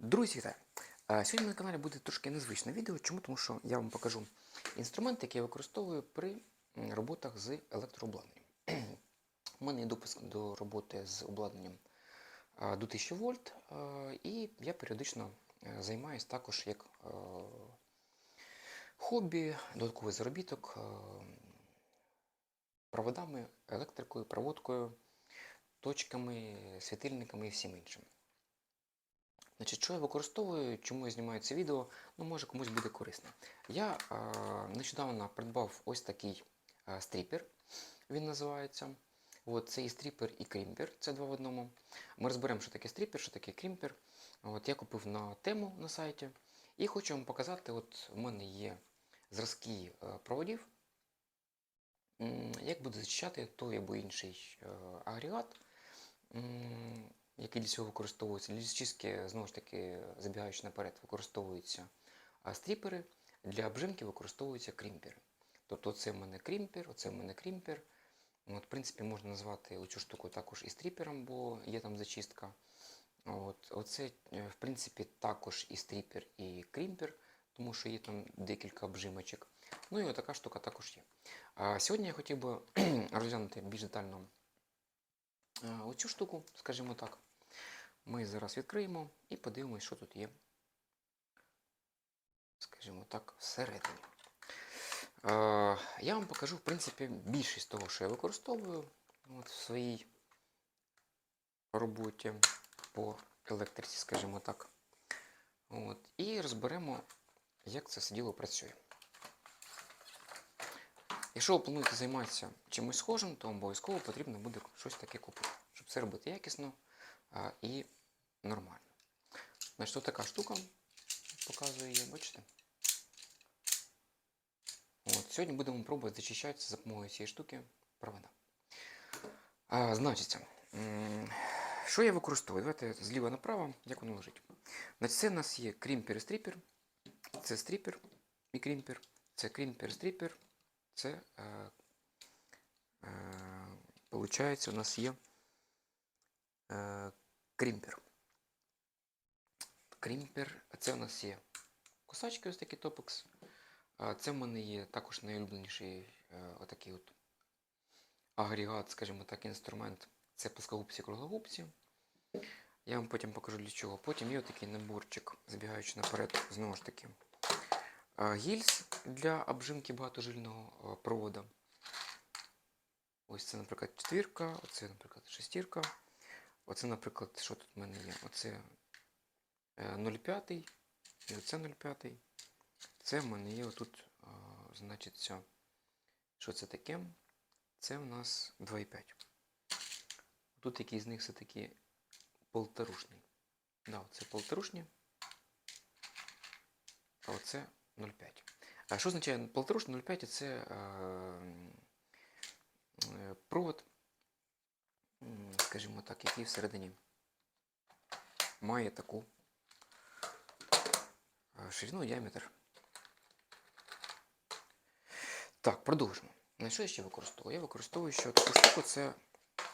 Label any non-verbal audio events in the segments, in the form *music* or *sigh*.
Друзі, вітаю! Сьогодні на каналі буде трошки незвичне відео. Чому? Тому що я вам покажу інструменти, які я використовую при роботах з електрообладнанням. *clears throat* У мене є допуск до роботи з обладнанням до 1000 вольт, і я періодично е, займаюся також як е, хобі, додатковий заробіток е, проводами, електрикою, проводкою, точками, світильниками і всім іншим. Значить, що я використовую, чому я знімаю це відео, ну може комусь буде корисно. Я е, нещодавно придбав ось такий е, стріпер, він називається. От, це і стріпер, і крімпер, це два в одному. Ми розберемо, що таке стріпер, що таке крімпер. От, я купив на тему на сайті. І хочу вам показати, от в мене є зразки е, проводів, як буде зачищати той або інший е, агрегат. Який для цього використовується. Для знову ж таки, забігаючи наперед, використовуються стріпери, для обжимки використовуються крімпери. Тобто це в мене крімпер, оце в мене крімпер. От, в принципі, можна назвати оцю штуку також і стріпером, бо є там зачистка. От, оце, е, в принципі, також і стріпер, і крімпер, тому що є там декілька обжимочок. Ну і отака штука також є. А сьогодні я хотів би *clears throat* розглянути більш детально а, оцю штуку, скажімо так. Ми зараз відкриємо і подивимось, що тут є, скажімо так, всередині. Е, я вам покажу, в принципі, більшість того, що я використовую от, в своїй роботі по електриці, скажімо так. От, і розберемо, як це все діло працює. Якщо ви плануєте займатися чимось схожим, то обов'язково потрібно буде щось таке купити, щоб це робити якісно а, і нормально. Значить, ось така штука показує її, бачите? От, сьогодні будемо пробувати зачищати за допомогою цієї штуки провода. А, значить, що я використовую? Давайте зліва направо, як воно лежить. Значить, це у нас є крімпер і стріпер. Це стріпер і крімпер. Це крімпер, стріпер. Це, е, е, у нас є е, крімпер. Крімпер, це у нас є косачки, ось такі топекс. Це в мене є також найулюбленіший е, отакий от агрегат, скажімо так, інструмент. Це плоскогубці круглогубці. Я вам потім покажу для чого. Потім є отакий наборчик, забігаючи наперед, знову ж таки. Гільз для обжимки багатожильного а, провода. Ось це, наприклад, четвірка, оце, наприклад, шестірка. Оце, наприклад, що тут в мене є? Оце е, 0,5 і оце 0,5. Це в мене є отут, а, значиться, що це таке? Це в нас 2,5. Тут який з них все-таки полторушний. Да, це полторушні. А оце 0,5. А що означає полторушний 0,5? Це е, провод, скажімо так, який всередині має таку е, ширину діаметр. Так, продовжимо. На що я ще використовую? Я використовую ще таку штуку, це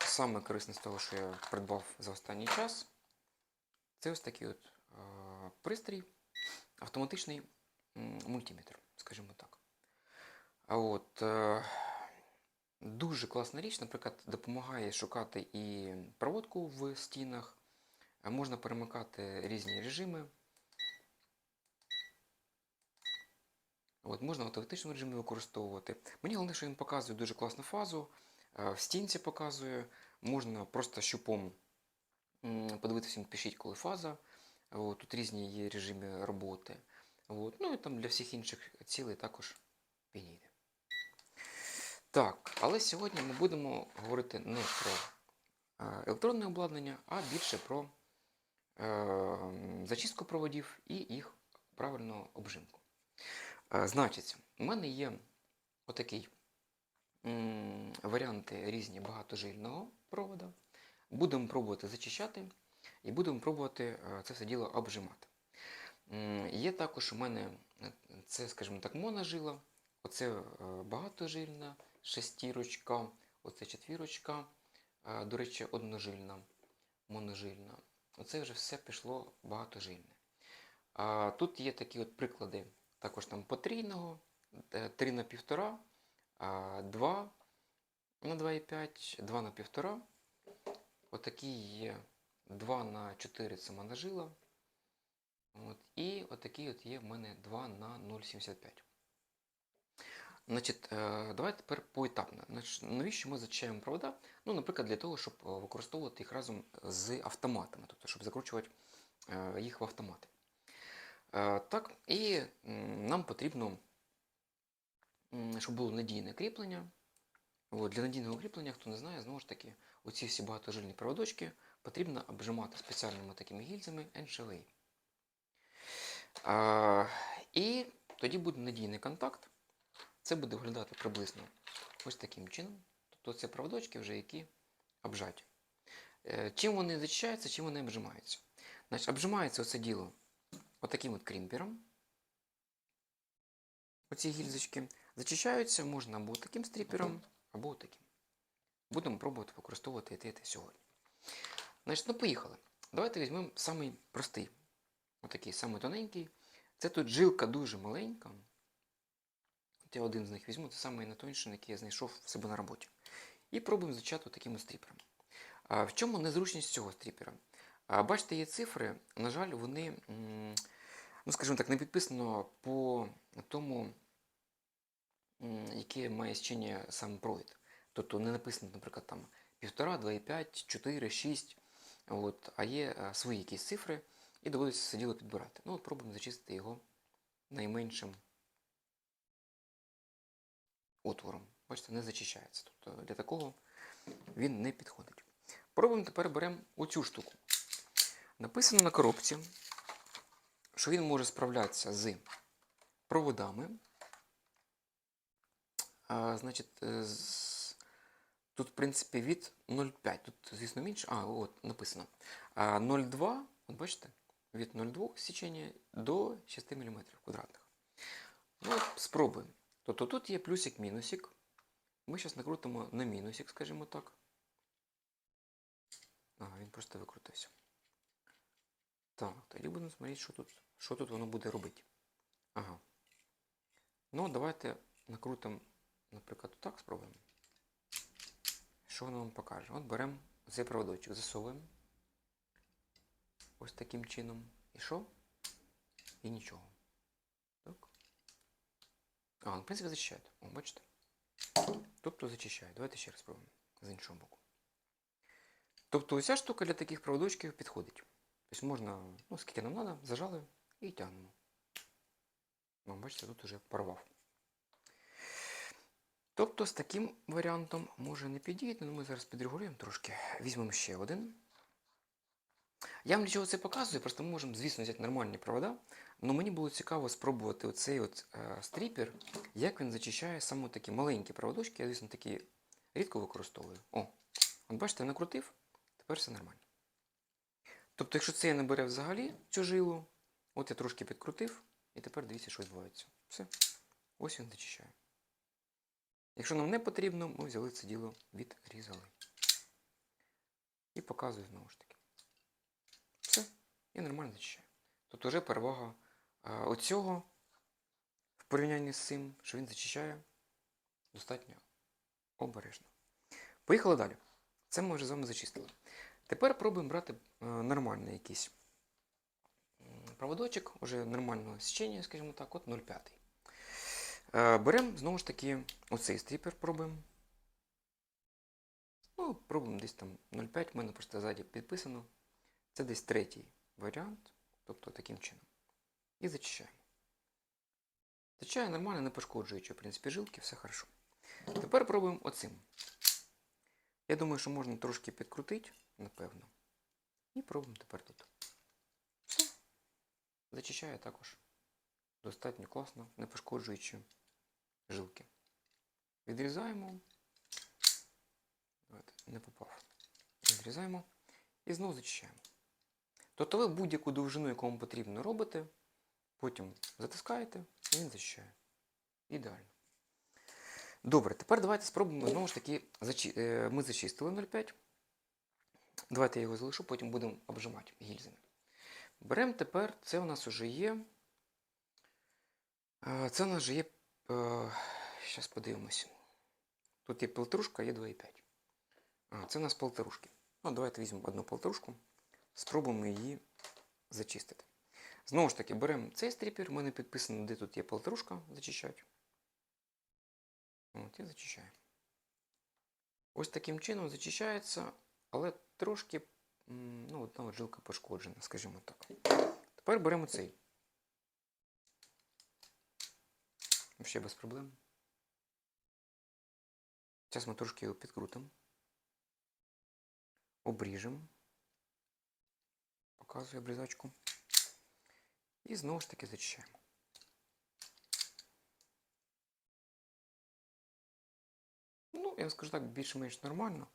саме корисне з того, що я придбав за останній час. Це ось такий от е, пристрій, автоматичний мультиметр, скажімо так. А от е, дуже класна річ, наприклад, допомагає шукати і проводку в стінах, е, можна перемикати різні режими. От, можна в автоматичному режимі використовувати. Мені головне, що він показує дуже класну фазу, е, в стінці показує, можна просто щупом подивитися, пишіть, коли фаза. От, тут різні є режими роботи. От, ну і там для всіх інших цілей також підійде. Так, але сьогодні ми будемо говорити не про е, електронне обладнання, а більше про е, зачистку проводів і їх правильну обжимку. Значить, у мене є отакий варіанти різні багатожильного провода. Будемо пробувати зачищати і будемо пробувати е, це все діло обжимати. Є також у мене е, це, скажімо так, моножила, оце е, багатожильна шестірочка, оце четвірочка, до речі, одножильна, моножильна. оце вже все пішло багатожильне. Тут є такі от приклади також там потрійного, 3 на 1,5, а, 2 на 2,5, 2 на 1,5. Отакі є 2 на 4 це моножила. От, і отакий от є в мене 2 на 0,75. Значить, е, давайте тепер поетапно. Значить, навіщо ми зачищаємо провода? Ну, наприклад, для того, щоб е, використовувати їх разом з автоматами, тобто, щоб закручувати е, їх в автомати. Е, Так, і нам потрібно, щоб було надійне кріплення. От, для надійного кріплення, хто не знає, знову ж таки, оці всі багатожильні проводочки потрібно обжимати спеціальними такими гільзами NCLA. А, і тоді буде надійний контакт. Це буде виглядати приблизно ось таким чином. Тобто це проводочки вже які обжаті. Е, Чим вони зачищаються, чим вони обжимаються? Значить, обжимається оце діло отаким от крімпером. Оці гільзочки. Зачищаються можна або таким стріпером, або таким. Будемо пробувати використовувати те, сьогодні. Значить, ну поїхали. Давайте візьмемо самий простий, отакий самий тоненький. Це тут жилка дуже маленька. От я один з них візьму, це самий найтонший, який я знайшов в себе на роботі. І пробуємо зачати таким стріпером. А в чому незручність цього стріпера? Бачите, є цифри, на жаль, вони, ну скажімо так, не підписано по тому, яке має значення сам провід. Тобто не написано, наприклад, там 1,5, 2,5, 4, 6, от, а є е, свої якісь цифри, і доводиться це діло підбирати. Ну, от пробуємо зачистити його найменшим отвором. Бачите, не зачищається. Тобто для такого він не підходить. Пробуємо тепер беремо оцю штуку. Написано на коробці, що він може справлятися з проводами. А, значить, е, з... тут, в принципі, від 0,5. Тут, звісно, менше. А, от написано. А 0,2, от бачите, від 0,2 січення до 6 мм квадратних. Ну, спробуємо. Тобто тут є плюсик-мінусик. Ми зараз накрутимо на мінусик, скажімо так. Ага, він просто викрутився. Так, тоді будемо смотрети, що тут, що тут воно буде робити. Ага. Ну, давайте накрутимо, наприклад, так спробуємо. Що воно нам покаже? От беремо цей проводочок, засовуємо. Ось таким чином. І що? І нічого. Так. А, ну, в принципі, зачищає. О, бачите? Тобто зачищає. Давайте ще раз спробуємо з іншого боку. Тобто ця штука для таких проводочків підходить. Тобто можна, ну, скільки нам треба, зажали і тягнемо. Ну, бачите, тут вже порвав. Тобто з таким варіантом може не підійти, але ми зараз підрегулюємо трошки. Візьмемо ще один. Я вам для чого це показую, просто ми можемо, звісно, взяти нормальні провода. Але мені було цікаво спробувати оцей от е, стріпер, як він зачищає саме такі маленькі проводочки. Я, звісно, такі рідко використовую. О, от бачите, накрутив, тепер все нормально. Тобто, якщо це я не бере взагалі цю жилу, от я трошки підкрутив, і тепер дивіться, що відбувається. Все. Ось він зачищає. Якщо нам не потрібно, ми взяли це діло, відрізали. І показую знову ж таки. Все. І нормально зачищає. Тобто вже перевага а, оцього в порівнянні з цим, що він зачищає достатньо обережно. Поїхали далі. Це ми вже з вами зачистили. Тепер пробуємо брати е, нормальний якийсь проводочок, уже нормального січення, скажімо так, от 0,5. Е, Беремо знову ж таки оцей стріпер пробуємо. Ну, пробуємо десь там 0,5, в мене просто ззаді підписано. Це десь третій варіант, тобто таким чином. І зачищаємо. Зачищає нормально, не пошкоджуючи, в принципі, жилки, все хорошо. Тепер пробуємо оцим. Я думаю, що можна трошки підкрутити, напевно. І пробуємо тепер тут. Все. Зачищає також достатньо класно, не пошкоджуючи жилки. Відрізаємо. Давайте, не попав. Відрізаємо. І знову зачищаємо. Тобто ви будь-яку довжину, яку вам потрібно робите, потім затискаєте, і він зачищає. Ідеально. Добре, тепер давайте спробуємо знову ж таки. е, Ми зачистили 0,5. Давайте я його залишу, потім будемо обжимати гільзами. Беремо тепер, це у нас вже є. е, Це у нас вже є. Зараз подивимось. Тут є полторушка, є 2,5. А, це у нас полторушки. Ну, давайте візьмемо одну полторушку, спробуємо її зачистити. Знову ж таки, беремо цей стріпер, в мене підписано, де тут є полторушка, зачищати. От, і зачищаю. Ось таким чином зачищається, але трошки ну, одна жилка пошкоджена, скажімо так. Тепер беремо цей. Ще без проблем. Зараз ми трошки його підкрутимо. Обріжемо. Показую обрізачку. І знову ж таки зачищаємо. Ну, я вам скажу так, більш-менш нормально.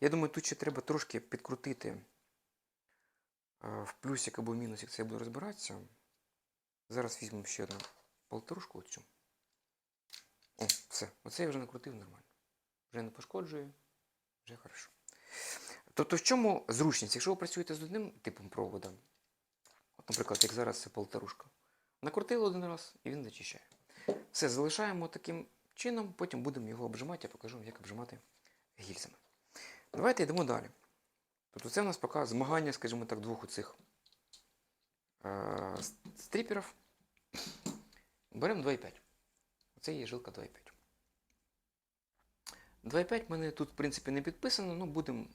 Я думаю, тут ще треба трошки підкрутити е, в плюсик або в мінусик, це я буду розбиратися. Зараз візьмемо ще одну полторушку оцю. О, все. Оце я вже накрутив нормально. Вже не пошкоджує, вже хорошо. Тобто в чому зручність? Якщо ви працюєте з одним типом провода, от, наприклад, як зараз це полторушка, накрутили один раз і він зачищає. Все, залишаємо таким чином, потім будемо його обжимати, я покажу, як обжимати гільзами. Давайте йдемо далі. Тобто це у нас поки змагання, скажімо так, двох оцих е- стріперів. Беремо 2,5. Це є жилка 2,5. 2,5 в мене тут, в принципі, не підписано, але будемо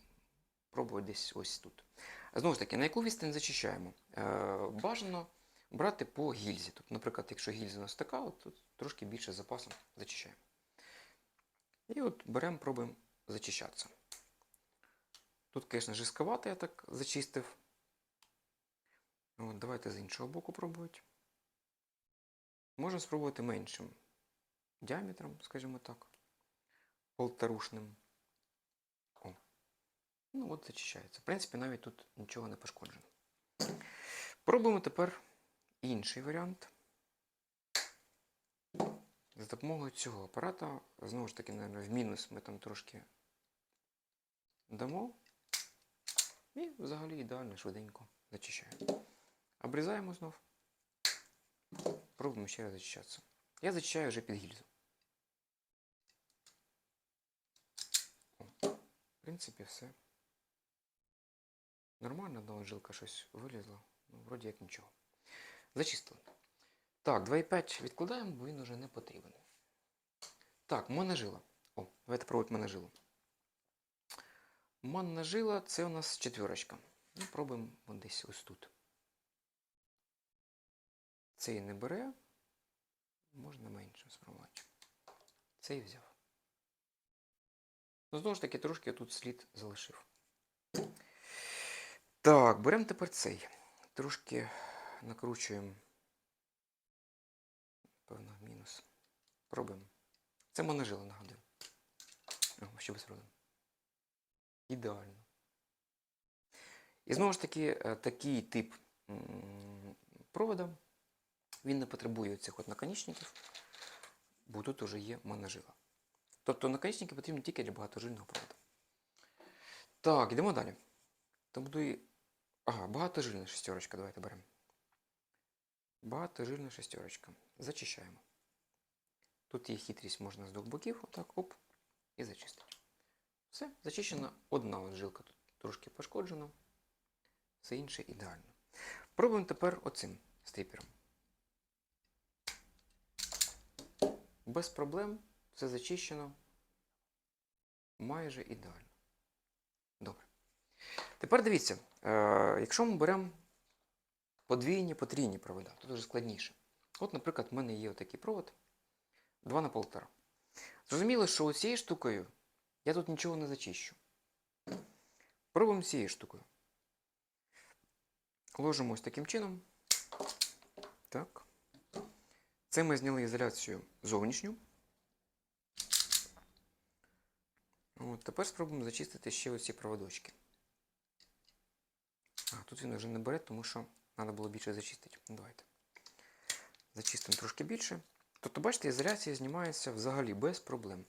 пробувати десь ось тут. Знову ж таки, на яку відстань зачищаємо? Е, бажано брати по гільзі. Тобто, наприклад, якщо гільза у нас така, от тут трошки більше запасом зачищаємо. І от беремо, пробуємо зачищатися. Тут, звісно, жорстковато я так зачистив. От, давайте з іншого боку пробувати. Можна спробувати меншим діаметром, скажімо так, полторушним. О. Ну от зачищається. В принципі, навіть тут нічого не пошкоджено. Пробуємо тепер інший варіант. За допомогою цього апарата, знову ж таки, мабуть, в мінус ми там трошки дамо. І взагалі ідеально швиденько зачищаємо. Обрізаємо знов. Пробуємо ще раз зачищатися. Я зачищаю вже під гільзу. О, в принципі, все. Нормально, одна жилка щось вилізла. Ну, вроді як нічого. Зачистили. Так, 2,5 відкладаємо, бо він вже не потрібен. Так, манна жила. О, давайте пробувати манна жилу. Манна жила це у нас четверочка. Ну, пробуємо десь ось тут. Цей не бере. Можна менше спробувати. Цей взяв. Ну, знову ж таки, трошки тут слід залишив. Так, беремо тепер цей. Трошки накручуємо. Певно, мінус. Пробуємо. Це моножила, нагадую. О, ще без проблем. Ідеально. І знову ж таки, е, такий тип провода, він не потребує цих от наконечників, бо тут вже є моножила. Тобто наконечники потрібні тільки для багатожильного проводу. Так, йдемо далі. Там буде. Ага, багатожильна шестерочка. Давайте беремо. Багатожильна шестерочка. Зачищаємо. Тут є хитрість, можна з двох боків, отак, оп, і зачистити. Все, зачищена одна от жилка тут трошки пошкоджена, все інше ідеально. Пробуємо тепер оцим стріпером. Без проблем, все зачищено. Майже ідеально. Добре. Тепер дивіться, е, якщо ми беремо подвійні, потрійні провода, тут вже складніше. От, наприклад, в мене є отакий провод 2 на 1,5. Зрозуміло, що цією штукою я тут нічого не зачищу. Пробуємо цією штукою. Ложимо ось таким чином. Так. Це ми зняли ізоляцію зовнішню. От, тепер спробуємо зачистити ще оці проводочки. А, тут він вже не бере, тому що треба було більше зачистити. Ну, давайте. Зачистимо трошки більше. Тобто, бачите, ізоляція знімається взагалі без проблем.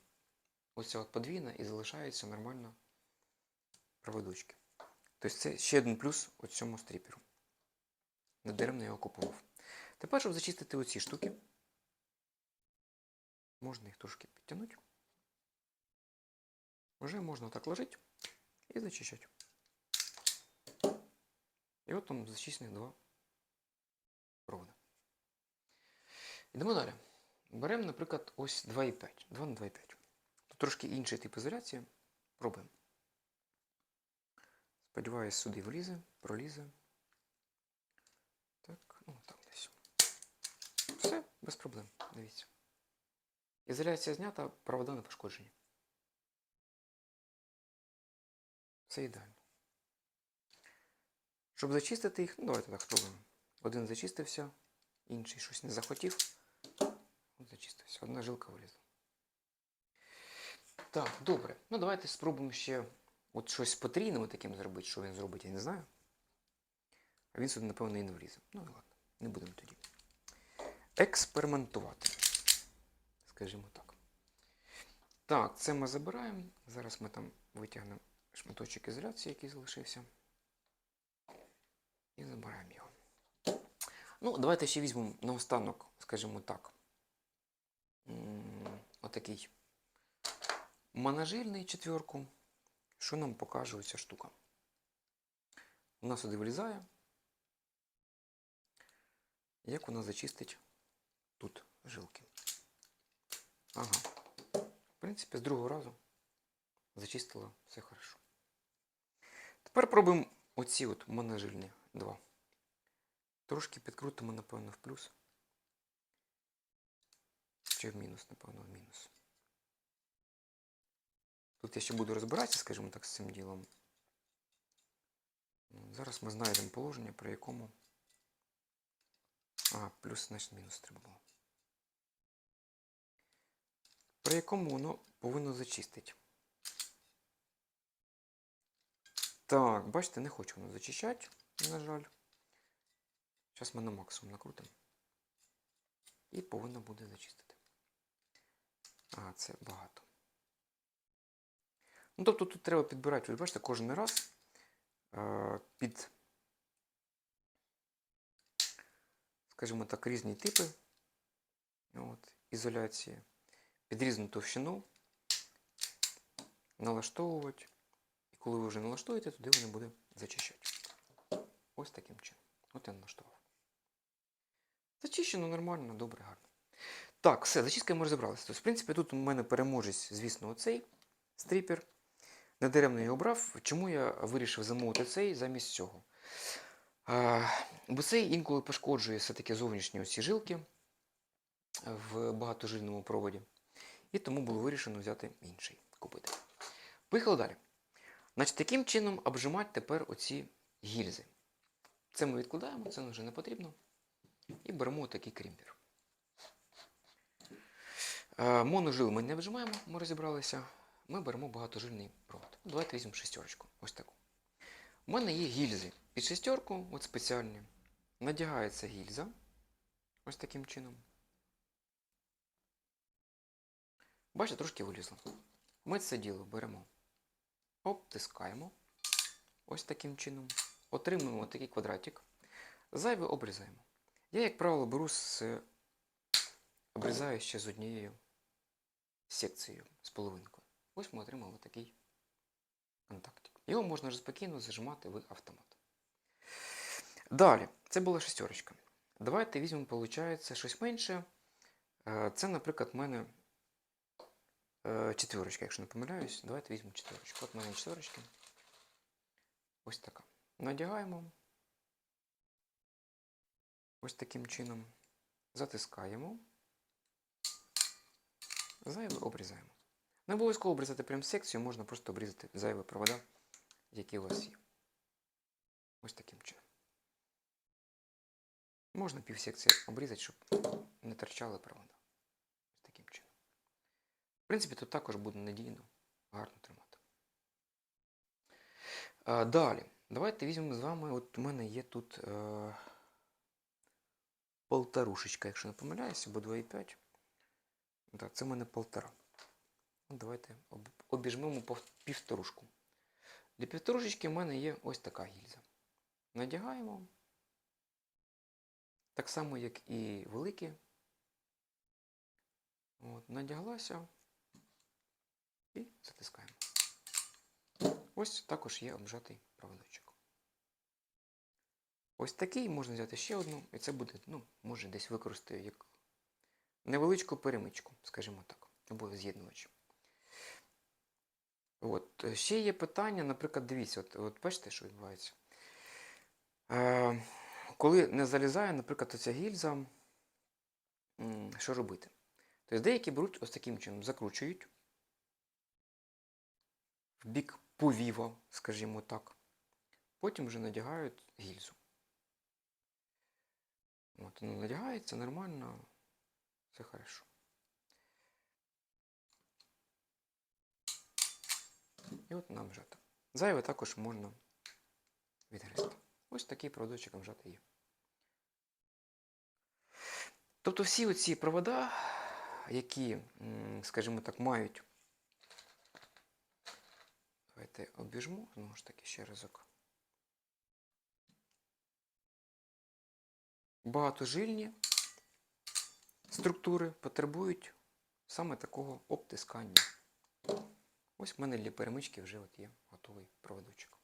Ось ця от подвійна і залишаються нормально проводочки. Тобто це ще один плюс цьому стріперу. Недаремно його купував. Тепер, щоб зачистити оці штуки, можна їх трошки підтягнути. Вже можна так ложити і зачищати. І от там зачищених два провода. Йдемо далі. Беремо, наприклад, ось 2,5. 2 на 2,5. Трошки інший тип ізоляції. Пробуємо. Сподіваюсь, сюди влізе, пролізе. Так, ну так десь. Все, без проблем. Дивіться. Ізоляція знята, провода не пошкоджені. Все ідеально. Щоб зачистити їх, ну давайте так спробуємо. Один зачистився, інший щось не захотів. От зачистився. Одна жилка вилізла. Так, добре. Ну давайте спробуємо ще от щось потрійним таким зробити, що він зробить, я не знаю. А він сюди, напевно, і не влізе. Ну ладно, не будемо тоді. Експериментувати. Скажімо так. Так, це ми забираємо. Зараз ми там витягнемо шматочок ізоляції, який залишився. І забираємо його. Ну, давайте ще візьмемо наостанок, скажімо так. Отакий моножильний четверку. Що нам покаже оця штука? Вона сюди вилізає. Як вона зачистить тут жилки? Ага. В принципі, з другого разу зачистила все хорошо. Тепер пробуємо оці от моножильні два. Трошки підкрутимо, напевно, в плюс. Чи в мінус, напевно, в мінус. Тут я ще буду розбиратися, скажімо так, з цим ділом. Зараз ми знайдемо положення, при якому. А, плюс, значить, мінус треба було. При якому воно повинно зачистити. Так, бачите, не хочу воно зачищати, на жаль. Зараз ми на максимум накрутимо. І повинно буде зачистити. А, це багато. Ну, тобто тут треба підбирати, ви бачите, кожен раз е, під, скажімо так, різні типи от, ізоляції, під різну товщину налаштовувати. І коли ви вже налаштуєте, туди воно буде зачищати. Ось таким чином. От я налаштував. Зачищено нормально, добре, гарно. Так, все, зачисткою ми розібралися. Тобто, в принципі, тут у мене переможець, звісно, оцей стріпер. Недаремно я обрав. Чому я вирішив замовити цей замість цього? А, бо цей інколи пошкоджує все-таки зовнішні оці жилки в багатожильному проводі. І тому було вирішено взяти інший, купити. Поїхали далі. Значить, таким чином обжимати тепер оці гільзи. Це ми відкладаємо, це вже не потрібно. І беремо такий крімпер. Моножил ми не вжимаємо, ми розібралися. Ми беремо багатожильний провод. Давайте візьмемо шестерочку. Ось таку. У мене є гільзи. Під шестерку, от спеціальні. Надягається гільза. Ось таким чином. Бачите, трошки вилізло. Ми це діло беремо. Обтискаємо. Ось таким чином. Отримуємо такий квадратик. Зайве обрізаємо. Я, як правило, беру з обрізаю ще з однією секцією, з половинкою. Ось ми отримали такий контактик. Його можна вже спокійно зажимати в автомат. Далі, це була шестерочка. Давайте візьмемо, виходить, щось менше. Е, Це, наприклад, в мене е, четверочка, якщо не помиляюсь. Давайте візьмемо четверочку. От в мене четверочка. Ось така. Надягаємо. Ось таким чином. Затискаємо. Зайве обрізаємо. Не обов'язково обрізати прям секцію, можна просто обрізати зайві провода, які у вас є. Ось таким чином. Можна півсекції обрізати, щоб не торчали провода. Ось таким чином. В принципі, тут також буде надійно, гарно тримати. А, далі. Давайте візьмемо з вами. От у мене є тут е, полторушечка, якщо не помиляюся, або 2,5. Так, це в мене полтора. Давайте обіжмемо півторушку. Для півторушечки в мене є ось така гільза. Надягаємо. Так само, як і великі. От, надяглася і затискаємо. Ось також є обжатий проводочок. Ось такий можна взяти ще одну, і це буде, ну, може десь використати як невеличку перемичку, скажімо так, або з'єднувач. От. е, Ще є питання, наприклад, дивіться, от, от бачите, що відбувається. Е, коли не залізає, наприклад, оця гільза, що робити? Тобто деякі беруть ось таким чином, закручують в бік повіва, скажімо так. Потім вже надягають гільзу. От, воно надягається нормально, все хорошо. І от нам вжато. Зайве також можна відгризти. Ось такий проводочок вжати є. Тобто всі оці провода, які, скажімо так, мають. Давайте обіжму, знову ж таки, ще разок. Багатожильні структури потребують саме такого обтискання. Ось в мене для перемички вже от є готовий проводочок.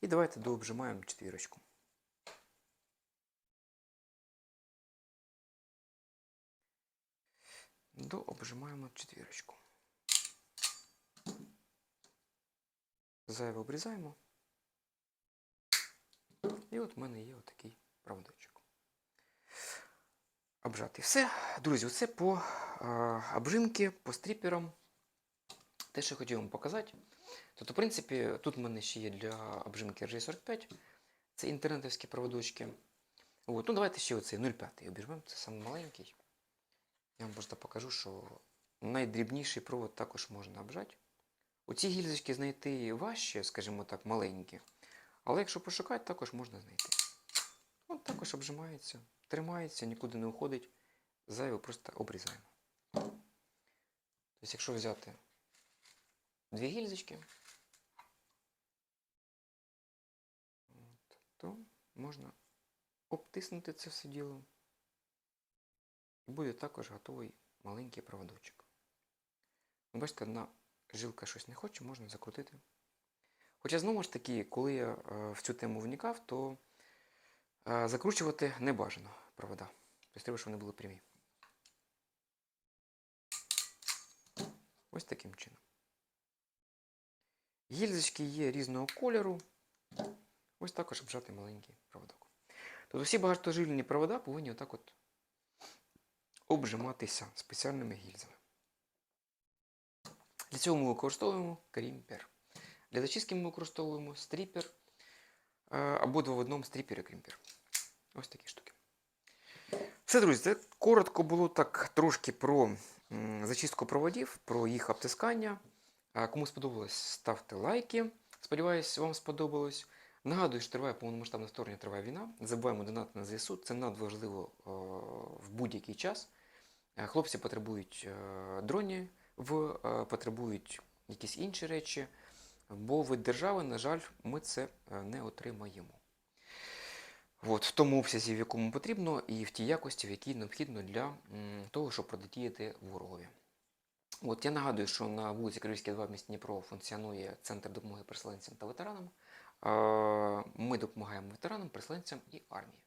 І давайте дообжимаємо четвірочку. Дообжимаємо четвірочку. Зайве обрізаємо. І от в мене є отакий проводочок. Обжати. Все, друзі, це по е, обжимки, по стріперам. Те, що хотів вам показати. Тобто, в принципі, тут в мене ще є для обжимки RJ45. Це інтернетовські проводочки. От, ну давайте ще оцей 0,5 обіжмемо, це самий маленький. Я вам просто покажу, що найдрібніший провод також можна обжати. Оці гільзочки знайти важче, скажімо так, маленькі. Але якщо пошукати, також можна знайти. От також обжимається, тримається, нікуди не уходить. Зайве просто обрізаємо. Тобто, якщо взяти дві гільзочки, то можна обтиснути це все діло. І буде також готовий маленький проводочок. Ну, бачите, одна жилка щось не хоче, можна закрутити. Хоча, знову ж таки, коли я е, в цю тему вникав, то е, закручувати не бажано провода. Тобто треба, щоб вони були прямі. Ось таким чином. Гільзочки є різного кольору. Ось також обжатий маленький проводок. Тобто всі багатожильні провода повинні отак от обжиматися спеціальними гільзами. Для цього ми використовуємо крімпер. Для зачистки ми використовуємо стріпер е, або два в одному стріпер і крімпер. Ось такі штуки. Все, друзі, це коротко було так трошки про зачистку проводів, про їх обтискання. Кому сподобалось, ставте лайки. Сподіваюсь, вам сподобалось. Нагадую, що триває повномасштабне вторгнення, триває війна. Забуваємо донати на ЗСУ. Це надважливо е, в будь-який час. Е, Хлопці потребують е, дронів, потребують якісь інші речі, бо від держави, на жаль, ми це не отримаємо. От, в тому обсязі, в якому потрібно, і в тій якості, в якій необхідно для того, щоб протидіяти ворогові. От я нагадую, що на вулиці Кривській 2 в місті Дніпро функціонує центр допомоги переселенцям та ветеранам. Е, Ми допомагаємо ветеранам, переселенцям і армії.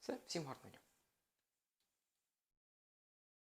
Все, всім гарного дня.